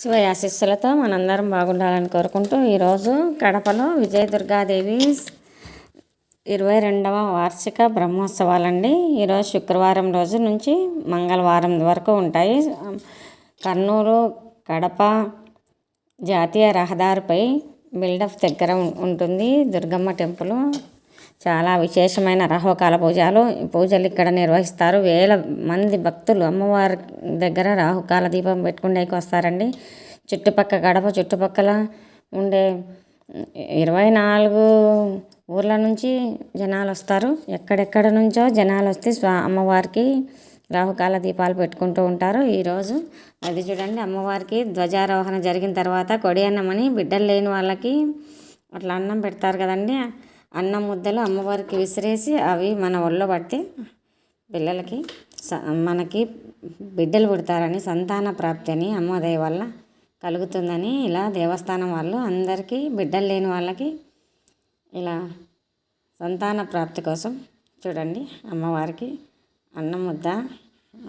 శివయాశిస్సులతో మనందరం బాగుండాలని కోరుకుంటూ ఈరోజు కడపలో విజయదుర్గాదేవి ఇరవై రెండవ వార్షిక బ్రహ్మోత్సవాలండి. ఈరోజు శుక్రవారం రోజు నుంచి మంగళవారం వరకు ఉంటాయి. కర్నూలు కడప జాతీయ రహదారిపై బిల్డప్ దగ్గర ఉంటుంది. దుర్గమ్మ టెంపుల్. చాలా విశేషమైన రాహుకాల పూజలు. పూజలు ఇక్కడ నిర్వహిస్తారు. వేల మంది భక్తులు అమ్మవారి దగ్గర రాహుకాల దీపం పెట్టుకునేకి వస్తారండి. చుట్టుపక్కల గడప చుట్టుపక్కల ఉండే ఇరవై నాలుగు ఊర్ల నుంచి జనాలు వస్తారు. ఎక్కడెక్కడ నుంచో జనాలు వస్తే స్వా అమ్మవారికి రాహుకాల దీపాలు పెట్టుకుంటూ ఉంటారు. ఈరోజు అది చూడండి అమ్మవారికి ధ్వజారోహణ జరిగిన తర్వాత కొడి అన్నమని బిడ్డలు లేని వాళ్ళకి అట్లా అన్నం పెడతారు కదండి. అన్నం ముద్దలు అమ్మవారికి విసిరేసి అవి మన ఒళ్ళో పడితే పిల్లలకి మనకి బిడ్డలు పుడతారని సంతాన ప్రాప్తి అని అమ్మదయ వల్ల కలుగుతుందని ఇలా దేవస్థానం వాళ్ళు అందరికీ బిడ్డలు లేని వాళ్ళకి ఇలా సంతాన ప్రాప్తి కోసం చూడండి అమ్మవారికి అన్నం ముద్ద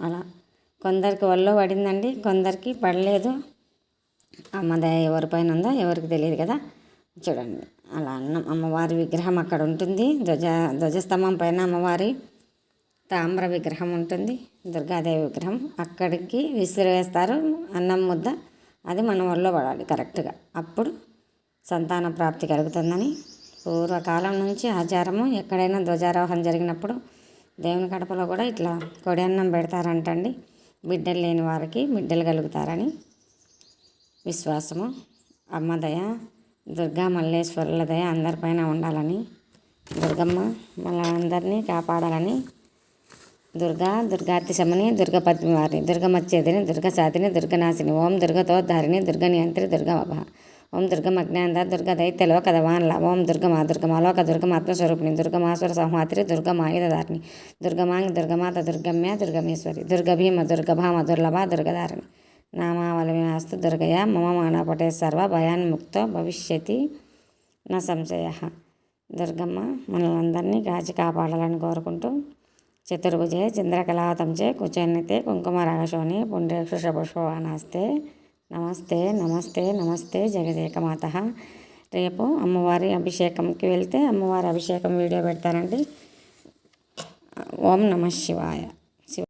అలా కొందరికి ఒళ్ళో పడిందండి కొందరికి పడలేదు. అమ్మదయ ఎవరిపైన ఉందో ఎవరికి తెలియదు కదా. చూడండి. అలా అన్నం అమ్మవారి విగ్రహం అక్కడ ఉంటుంది. ధ్వజ ధ్వజస్తంభం పైన అమ్మవారి తామ్ర విగ్రహం ఉంటుంది. దుర్గాదేవి విగ్రహం అక్కడికి విసిరివేస్తారు అన్నం ముద్ద అది మన ఒళ్ళో పడాలి కరెక్ట్గా. అప్పుడు సంతాన ప్రాప్తి కలుగుతుందని పూర్వకాలం నుంచి ఆచారము. ఎక్కడైనా ధ్వజారోహణ జరిగినప్పుడు దేవుని కడపలో కూడా ఇట్లా కొడి అన్నం పెడతారంటండి. బిడ్డలు లేని వారికి బిడ్డలు కలుగుతారని విశ్వాసము. అమ్మదయ దుర్గా మల్లేశ్వరుల దయ అందరిపైన ఉండాలని దుర్గమ్మ అందరినీ కాపాడాలని దుర్గా దుర్గాతిశమని దుర్గ పద్మివారి దుర్గమచ్చేదిని దుర్గసాతిని దుర్గనాశిని ఓం దుర్గతోద్ధారిణి దుర్గ నియంత్రి దుర్గమభ ఓం దుర్గమజ్ఞానంద దుర్గ దైత్యలో కదవాన్ల ఓం దుర్గమా దుర్గమాలోక దుర్గమాత్మస్వరూపిణి దుర్గమాసుర సంహాత్రి దుర్గమాయుధారిణి దుర్గమాంగి దుర్గమాత దుర్గమ్య దుర్గమేశ్వరి దుర్గభీమ దుర్గభామ దుర్లభ దుర్గధారిణి నామావళినాస్తు దుర్గయ మమ మానపటే సర్వ భయాన్ముక్తో భవిష్యతి. నా సంశయ. దుర్గమ్మ మనలందరినీ కాచి కాపాడాలని కోరుకుంటూ చతుర్భుజే చంద్రకళాతంచే కుచన్నితే కుంకుమ రాగశోని పుష్పవానాస్తే. నమస్తే నమస్తే నమస్తే జగదేకమాత. రేపు అమ్మవారి అభిషేకంకి వెళ్తే అమ్మవారి అభిషేకం వీడియో పెడతారండి ఓం నమ శివాయ.